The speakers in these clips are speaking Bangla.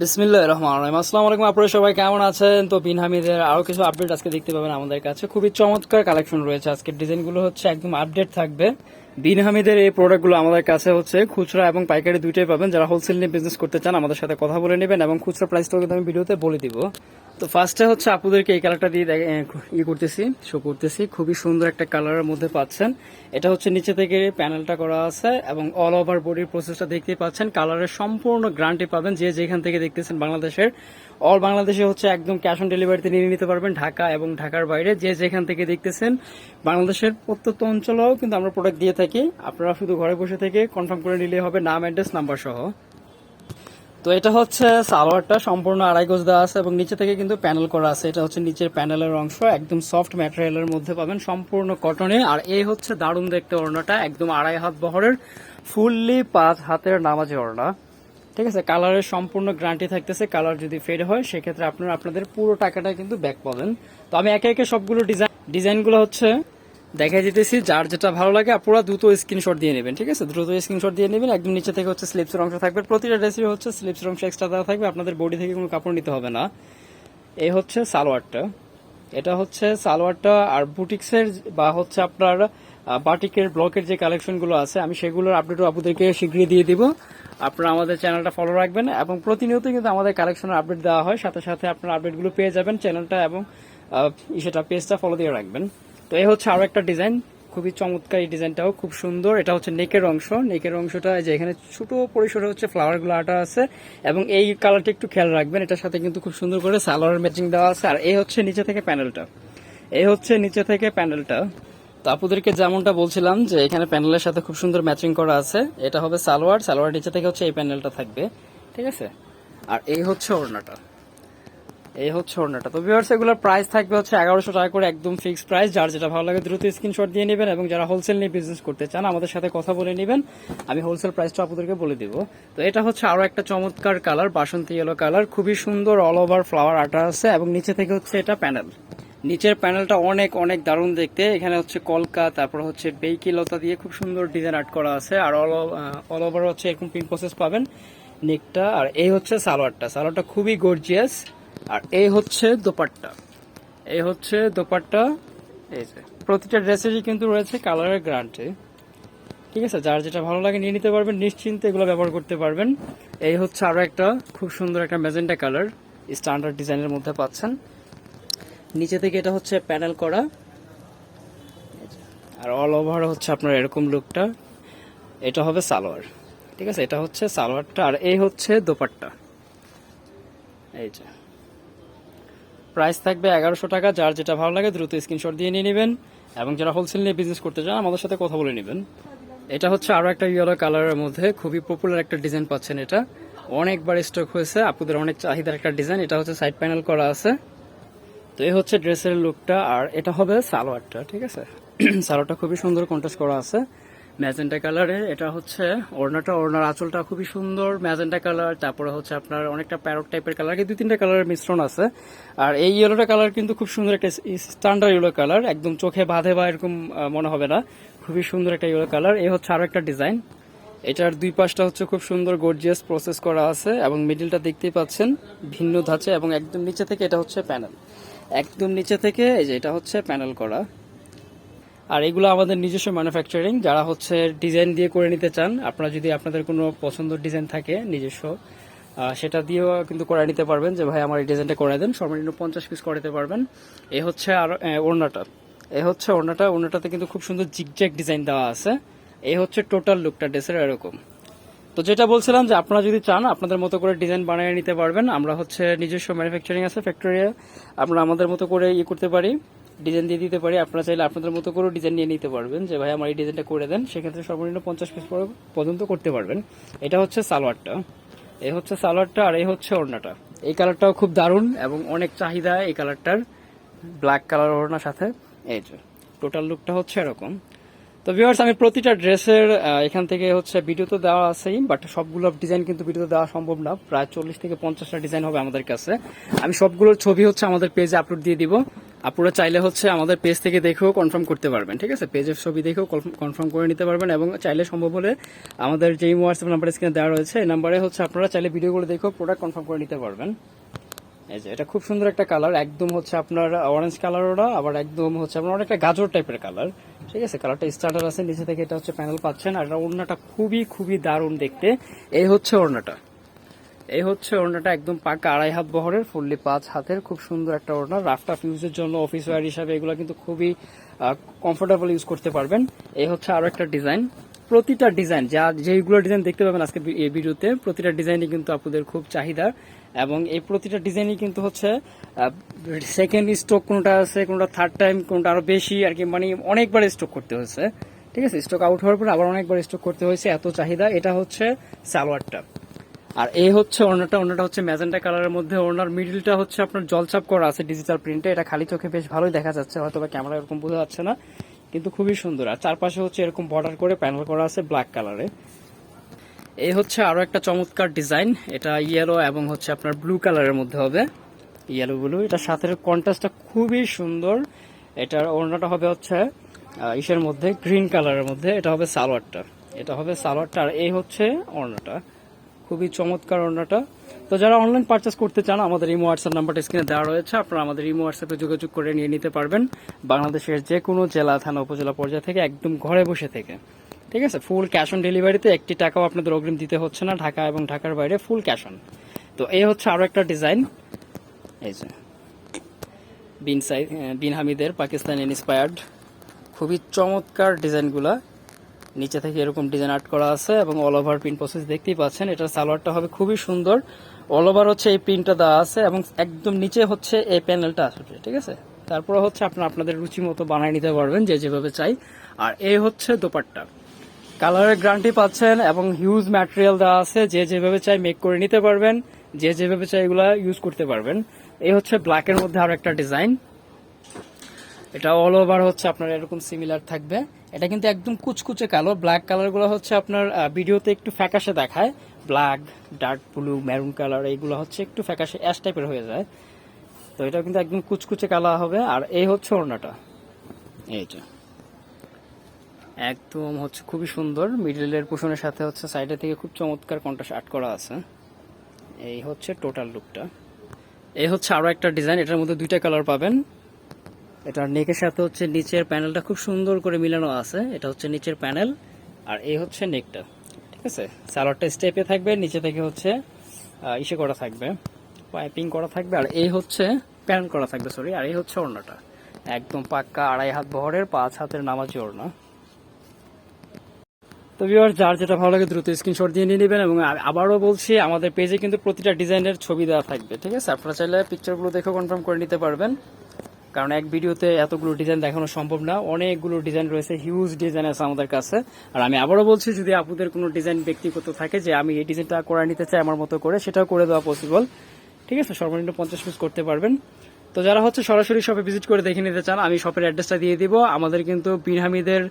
বিসমিল্লাহ রহমান রহিম। আসসালামু আলাইকুম আপনারা সবাই কেমন আছেন? তো বিন হামিদের আরও কিছু আপডেট আজকে দেখতে পাবেন আমাদের কাছে। খুবই চমৎকার কালেকশন রয়েছে আজকের। ডিজাইনগুলো হচ্ছে একদম আপডেট থাকবে। বিন হামিদের এই প্রোডাক্টগুলো আমাদের কাছে হচ্ছে খুচরা এবং পাইকারি দুইটাই পাবেন। যারা হোলসেল নিয়ে বিজনেস করতে চান, আমাদের সাথে কথা বলে নেবেন এবং খুচরা প্রাইসটাও কিন্তু আমি ভিডিওতে বলে দিব। তো ফার্স্টে হচ্ছে আপুদেরকে এই কালারটা দিয়ে ই করতেছি শো করতেছি। খুবই সুন্দর একটা কালারের মধ্যে পাচ্ছেন। এটা হচ্ছে নিচে থেকে প্যানেলটা করা আছে এবং অল ওভার বডির প্রসেসটা দেখতে পাচ্ছেন। কালারের সম্পূর্ণ গ্যারান্টি পাবেন যে যেখান থেকে দেখতেছেন বাংলাদেশের। অল বাংলাদেশে হচ্ছে একদম ক্যাশ অন ডেলিভারিতে নিয়ে নিতে পারবেন ঢাকা এবং ঢাকার বাইরে। যে যেখান থেকে দেখতেছেন বাংলাদেশের প্রত্যন্ত অঞ্চলেও কিন্তু আমরা প্রোডাক্ট দিয়ে থাকি। আপনারা শুধু ঘরে বসে থেকে কনফার্ম করে নিলে হবে নাম অ্যাড্রেস নাম্বার সহ। তো এটা হচ্ছে সালোয়ারটা সম্পূর্ণ আড়াই গজ দেওয়া আছে এবং নিচে থেকে কিন্তু প্যানেল করা আছে। এটা হচ্ছে নিচের প্যানেলের অংশ, একদম সফট ম্যাটেরিয়ালের মধ্যে পাবেন সম্পূর্ণ কটনে আর এই হচ্ছে দারুণ দেখতে ওড়নাটা, একদম আড়াই হাত বহরের ফুললি পাঁচ হাতের নামাজি ওড়না। ঠিক আছে কালারের সম্পূর্ণ গ্যারান্টি থাকতেছে কালার যদি ফেড হয়, সেক্ষেত্রে আপনারা, আপনাদের পুরো টাকাটা কিন্তু ব্যাক পাবেন। তো আমি একে একে সবগুলো ডিজাইন ডিজাইনগুলো হচ্ছে দেখাই যেতেছি, যার যেটা ভালো লাগে আপনারা দ্রুত স্ক্রিনশট দিয়ে নেবেন, ঠিক আছে? দ্রুত স্ক্রিনশট দিয়ে নেবেন, একদম নিচে থেকে হচ্ছে স্লিপসের অংশ থাকবে। প্রতিটা ড্রেসের হচ্ছে স্লিপসের অংশ এক্সট্রা দেওয়া থাকবে। আপনাদের বডি থেকে কোনো কাপড় নিতে হবে না। এই হচ্ছে সালোয়ারটা। এটা হচ্ছে সালোয়ারটা আর বুটিক্সের বা হচ্ছে আপনার বাটিকের ব্লকের যে কালেকশনগুলো আছে, আমি সেগুলোর আপডেটও আপনাদেরকে শীঘ্রই দিয়ে দিব। আপনারা আমাদের চ্যানেলটা ফলো রাখবেন এবং প্রতিনিয়ত কিন্তু আমাদের কালেকশনের আপডেট দেওয়া হয়। সাথে সাথে আপনার আপডেটগুলো পেয়ে যাবেন চ্যানেলটা এবং সেটা পেজটা ফলো দিয়ে রাখবেন। তো এই হচ্ছে আরও একটা ডিজাইন খুবই চমৎকার এই ডিজাইনটাও খুব সুন্দর। এটা হচ্ছে নেকের অংশ। নেকের অংশটা যে এখানে ছোট পরিসরে হচ্ছে ফ্লাওয়ারগুলো আটা আছে এবং এই কালারটা একটু খেয়াল রাখবেন, এটার সাথে কিন্তু খুব সুন্দর করে সালোয়ার ম্যাচিং দেওয়া আছে। আর এই হচ্ছে নিচে থেকে প্যানেলটা এই হচ্ছে নিচে থেকে প্যানেলটা তো আপুদেরকে যেমনটা বলছিলাম যে এখানে প্যানেলের সাথে খুব সুন্দর ম্যাচিং করা আছে, এটা হবে সালোয়ার। সালোয়ার নিচে থেকে হচ্ছে এই প্যানেলটা থাকবে। ঠিক আছে? আর এই হচ্ছে ওড়নাটা। এই হচ্ছে ওড়নাটা। তো ভিউয়ার্স এগুলোর প্রাইস থাকবে হচ্ছে এগারোশো টাকা করে একদম ফিক্সড প্রাইস যার যেটা ভালো লাগে দ্রুত স্ক্রিনশট দিয়ে নেবেন এবং যারা হোলসেল নিয়ে বিজনেস করতে চান, আমাদের সাথে কথা বলে নেবেন। আমি হোলসেল প্রাইসটা আপনাদেরকে বলে দিব। তো এটা হচ্ছে আরও একটা চমৎকার কালার বাসন্তী ইয়েলো কালার খুবই সুন্দর অল ওভার ফ্লাওয়ার আটা আছে এবং নিচে থেকে হচ্ছে এটা প্যানেল নিচের প্যানেলটা অনেক অনেক দারুণ দেখতে। এখানে হচ্ছে কলকা, তারপর হচ্ছে বেইকি লতা দিয়ে খুব সুন্দর ডিজাইন আর্ট করা আছে। আর অল অল ওভার হচ্ছে এরকম প্রিন্ট প্রসেস পাবেন। নেকটা আর এই হচ্ছে সালোয়ারটা। সালোয়ারটা খুবই গর্জিয়াস আর এই হচ্ছে দোপাট্টা। এই হচ্ছে দোপাট্টা, এই যে। প্রতিটা ড্রেসেরই কিন্তু রয়েছে কালারের গ্রান্টে। ঠিক আছে, যার যেটা ভালো লাগে নিয়ে নিতে পারবেন, নিশ্চিন্তে এগুলো ব্যবহার করতে পারবেন। এই হচ্ছে আরও একটা খুব সুন্দর একটা ম্যাজেন্টা কালার, স্ট্যান্ডার্ড ডিজাইনের মধ্যে পাচ্ছেন। নিচে থেকে এটা হচ্ছে প্যানেল করা। আর অল ওভার হচ্ছে আপনার এরকম লুকটা এটা হবে সালোয়ার। ঠিক আছে, এটা হচ্ছে সালোয়ারটা, আর এই হচ্ছে দোপাট্টা। এই যে। প্রাইস থাকবে এগারোশো টাকা। যার যেটা ভালো লাগে দ্রুত স্ক্রিনশট দিয়ে নিয়ে নেবেন। এবং যারা হোলসেল নিয়ে বিজনেস করতে চান, আমাদের সাথে কথা বলে নেবেন। এটা হচ্ছে আরও একটা ইয়েলো কালারের মধ্যে খুবই পপুলার একটা ডিজাইন পাচ্ছেন এটা। অনেকবার স্টক হয়েছে, আপুদের অনেক চাহিদার একটা ডিজাইন এটা হচ্ছে সাইড প্যানেল করা আছে। তো এই হচ্ছে ড্রেসের লুকটা আর এটা হবে সালোয়ারটা, ঠিক আছে? সালোয়ারটা খুবই সুন্দর কন্ট্রাস্ট করা আছে। ম্যাজেন্টা কালারে, এটা হচ্ছে ওড়নাটা, ওড়নার আঁচলটা খুবই সুন্দর, ম্যাজেন্টা কালার, তারপরে হচ্ছে আপনার অনেকটা প্যারট টাইপের কালার দুই তিনটা কালারের মিশ্রণ আছে। আর এই ইয়েলোটা কালার কিন্তু খুব সুন্দর একটা স্ট্যান্ডার্ড ইয়েলো কালার, একদম চোখে বাঁধে বা এরকম মনে হবে না। খুবই সুন্দর একটা ইয়েলো কালার এই হচ্ছে আরও একটা ডিজাইন। এটার দুই পাশটা হচ্ছে খুব সুন্দর গর্জিয়াস প্রসেস করা আছে এবং মিডিলটা দেখতেই পাচ্ছেন ভিন্ন ধাঁচে এবং একদম নিচে থেকে এটা হচ্ছে প্যানেল একদম নিচে থেকে এই যে এটা হচ্ছে প্যানেল করা। আর এগুলো আমাদের নিজস্ব ম্যানুফ্যাকচারিং যারা হচ্ছে ডিজাইন দিয়ে করে নিতে চান, আপনারা যদি আপনাদের কোনো পছন্দের ডিজাইন থাকে নিজস্ব সেটা দিয়েও কিন্তু করে নিতে পারবেন যে, ভাই, আমার এই ডিজাইনটা করে দেন। সর্বনিম্ন পঞ্চাশ পিস করে দিতে পারবেন। এ হচ্ছে আর ওড়নাটা। এ হচ্ছে ওড়নাটা। ওড়নাটাতে কিন্তু খুব সুন্দর জিগজ্যাগ ডিজাইন দেওয়া আছে। এই হচ্ছে টোটাল লুকটা ড্রেসের এরকম। তো যেটা বলছিলাম যে, আপনারা যদি চান, আপনাদের মতো করে ডিজাইন বানিয়ে নিতে পারবেন। আমরা হচ্ছে নিজস্ব ম্যানুফ্যাকচারিং আছে ফ্যাক্টরি আমরা আমাদের মতো করে ইয়ে করতে পারি। ডিজাইন দিয়ে দিতে পারি। আপনারা চাইলে আপনাদের মতো করে ডিজাইন নিয়ে নিতে পারবেন যে, ভাই, আমার এই ডিজাইনটা করে দেন। সেক্ষেত্রে সর্বনিম্ন পঞ্চাশ পিস পর্যন্ত করতে পারবেন। এটা হচ্ছে সালোয়ারটা। এই হচ্ছে সালোয়ারটা আর এই হচ্ছে ওড়নাটা। এই কালারটাও খুব দারুণ এবং অনেক চাহিদা এই কালারটার ব্ল্যাক কালার ওড়নার সাথে। এই যে টোটাল লুকটা হচ্ছে এরকম। তো ভিউয়ার্স আমি প্রতিটা ড্রেসের এখান থেকে হচ্ছে ভিডিও তো দেওয়া আছেই বাট সবগুলো ডিজাইন কিন্তু ভিডিও দেওয়া সম্ভব না। প্রায় চল্লিশ থেকে পঞ্চাশটা ডিজাইন হবে আমাদের কাছে। আমি সবগুলোর ছবি হচ্ছে আমাদের পেজে আপলোড দিয়ে দিব। আপনারা চাইলে হচ্ছে আমাদের পেজ থেকে দেখেও কনফার্ম করতে পারবেন, ঠিক আছে? পেজের ছবি দেখেও কনফার্ম করে নিতে পারবেন এবং চাইলে সম্ভব হলে আমাদের যেই হোয়াটসঅ্যাপ নাম্বার স্ক্রিনে দেওয়া রয়েছে, এই নাম্বারে হচ্ছে আপনারা চাইলে ভিডিওগুলো দেখেও প্রোডাক্ট কনফার্ম করে নিতে পারবেন। এই যে, এটা খুব সুন্দর একটা কালার একদম হচ্ছে আপনার অরেঞ্জ কালার ওটা আবার একদম হচ্ছে আপনার অনেকটা গাজর টাইপের কালার ঠিক আছে? কালারটা স্টার্টার আছে, নিচে থেকে এটা হচ্ছে প্যানেল পাচ্ছেন, আর ওড়নাটা খুবই খুবই দারুণ দেখতে। এই হচ্ছে ওড়নাটা। এই হচ্ছে ওড়নাটা একদম পাকা আড়াই হাত বহরের, ফুললি পাঁচ হাতের, খুব সুন্দর একটা ওড়না। রাফ রাফটা ফিউজের জন্য অফিস ওয়ার হিসাবে এগুলো কিন্তু খুবই কমফোর্টেবল ইউজ করতে পারবেন। এই হচ্ছে আরও একটা ডিজাইন প্রতিটা ডিজাইন যা যেইগুলো ডিজাইন দেখতে পাবেন আজকে এই ভিডিওতে, প্রতিটা ডিজাইনই কিন্তু আপনাদের খুব চাহিদা। এবং এই প্রতিটা ডিজাইনই কিন্তু হচ্ছে সেকেন্ড স্টক কোনটা আছে, কোনটা থার্ড টাইম কোনটা আরও বেশি, আর কি মানে অনেকবার স্টক করতে হয়েছে। ঠিক আছে? স্টক আউট হওয়ার পর আবার অনেকবার স্টক করতে হয়েছে, এত চাহিদা। এটা হচ্ছে সালোয়ারটা। আর এই হচ্ছে ওড়নাটা ওড়নাটা হচ্ছে ম্যাজেন্টা কালারের মধ্যে, ওড়নার মিডিলটা হচ্ছে আপনার জলচাপ করা আছে ডিজিটাল প্রিন্টে এটা খালি চোখে বেশ ভালোই দেখা যাচ্ছে হয়তো বা ক্যামেরা এরকম বোঝা যাচ্ছে না, কিন্তু খুবই সুন্দর। আর চারপাশে হচ্ছে এরকম বর্ডার করে প্যানেল করা আছে ব্ল্যাক কালারে এই হচ্ছে আরও একটা চমৎকার ডিজাইন এটা ইয়েলো এবং হচ্ছে আপনার ব্লু কালারের মধ্যে হবে ইয়েলো ব্লু এটা সাথে কন্ট্রাস্টটা খুবই সুন্দর। এটার ওড়নাটা হবে হচ্ছে ইসের মধ্যে গ্রিন কালারের মধ্যে, এটা হবে সালোয়ারটা। এটা হবে সালোয়ারটা, আর এই হচ্ছে ওড়নাটা। খুবই চমৎকার ওড়নাটা তো যারা অনলাইন পারচেস করতে চান, আমাদের ইমো হোয়াটসঅ্যাপ নাম্বারটা স্ক্রিনে দেওয়া রয়েছে। আপনারা আমাদের ইমো হোয়াটসঅ্যাপে যোগাযোগ করে নিয়ে নিতে পারবেন। বাংলাদেশের যে কোনো জেলা, থানা, উপজেলা পর্যায়ে থেকে একদম ঘরে বসে থেকে। ঠিক আছে? ফুল ক্যাশ অন ডেলিভারিতে একটি টাকাও আপনাদের অগ্রিম দিতে হচ্ছে না। ঢাকা এবং ঢাকার বাইরে ফুল ক্যাশ অন তো এই হচ্ছে আরও একটা ডিজাইন এই যে। বিন সাই বিন হামিদের পাকিস্তান ইন্সপায়ার্ড খুবই চমৎকার ডিজাইনগুলা নিচে থেকে এরকম ডিজাইন আর্ট করা আছে এবং অল ওভার প্রিন্ট প্রসেস দেখতেই পাচ্ছেন। এটার সালোয়ারটা হবে খুবই সুন্দর। অল ওভার হচ্ছে এই প্রিন্টটা দেওয়া আছে এবং একদম নিচে হচ্ছে এই প্যানেলটা আসবে, ঠিক আছে? তারপরে হচ্ছে আপনারা আপনাদের রুচি মতো বানিয়ে নিতে পারবেন যে যেভাবে চাই। আর এই হচ্ছে দোপাট্টা। কালারের গ্যারান্টি পাচ্ছেন এবং হিউজ ম্যাটেরিয়াল দেওয়া আছে। যে যেভাবে চাই মেক করে নিতে পারবেন। যে যেভাবে চাই এগুলা ইউজ করতে পারবেন। এই হচ্ছে ব্ল্যাকের মধ্যে আরও একটা ডিজাইন এটা অল ওভার হচ্ছে আপনার এরকম সিমিলার থাকবে। এটা কিন্তু একদম কুচকুচে কালো। ব্ল্যাক কালারগুলো হচ্ছে আপনার ভিডিওতে একটু ফ্যাকাশে দেখায়। Black dark blue maroon colour এইগুলো হচ্ছে একটু ফ্যাকাশে অ্যাশ টাইপের হয়ে যায়। তো এটা কিন্তু একদম কুচকুচে কালা হবে। আর এই হচ্ছে ওড়নাটা। এইটা একদম হচ্ছে খুবই সুন্দর। মিডলের পোষণের সাথে হচ্ছে সাইডে থেকে খুব চমৎকার কন্ট্রাস্ট আর্ট করা আছে। এই হচ্ছে টোটাল লুকটা এই হচ্ছে আরও একটা ডিজাইন এটার মধ্যে দুইটা কালার পাবেন। এটার নেকের সাথে হচ্ছে নিচের প্যানেলটা খুব সুন্দর করে মিলানো আছে। এটা হচ্ছে নিচের প্যানেল, আর এই হচ্ছে নেকটা, ঠিক আছে? সালোয়ারটা স্টেপে থাকবে, নিচে থেকে হচ্ছে ইসে করা থাকবে পাইপিং করা থাকবে, আর এই হচ্ছে প্যানেল করা থাকবে সরি আর এই হচ্ছে ওড়নাটা। একদম পাক্কা আড়াই হাত বহরের, পাঁচ হাতের নামাজি ওড়না। তো ভিউয়ার যার যেটা ভালো লাগে দ্রুত স্ক্রিনশট দিয়ে নিয়ে নেবেন, এবং আবারও বলছি, আমাদের পেজে কিন্তু প্রতিটা ডিজাইনের ছবি দেওয়া থাকবে, ঠিক আছে? আপনারা চাইলে পিকচারগুলো দেখে কনফার্ম করে নিতে পারবেন। কারণ এক ভিডিওতে এতগুলো ডিজাইন দেখানো সম্ভব না। অনেকগুলো ডিজাইন রয়েছে হিউজ ডিজাইন আছে আমাদের কাছে। আর আমি আবারও বলছি, যদি আপনাদের কোনো ডিজাইন ব্যক্তিগত থাকে যে আমি এই ডিজাইনটা করে নিতে চাই আমার মতো করে, সেটাও করে দেওয়া পসিবল ঠিক আছে? সর্বনিম্ন পঞ্চাশ পিস করতে পারবেন। তো যারা হচ্ছে সরাসরি শপে ভিজিট করে দেখে নিতে চান, আমি শপের অ্যাড্রেসটা দিয়ে দিব। আমাদের কিন্তু পিনহামিদের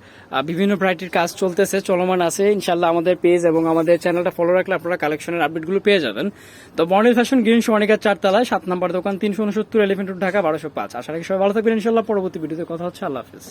বিভিন্ন ভ্যারাইটির কাজ চলতেছে, চলমান আছে। ইনশাল্লাহ আমাদের পেজ এবং আমাদের চ্যানেলটা ফলো রাখলে আপনারা কালেকশনের আপডেটগুলো পেয়ে যাবেন। তো মডেল ফ্যাশন গ্রিন সোয়ানিকার চারতলায়, সাত নম্বর দোকান, তিনশো উনসত্তর এলিভেন্ট ঢাকা, বারোশো পাঁচ। আশা রাখি সবাই ভালো থাকবেন ইনশাল্লাহ পরবর্তী ভিডিওতে কথা হচ্ছে। আল্লাহ হাফিজ।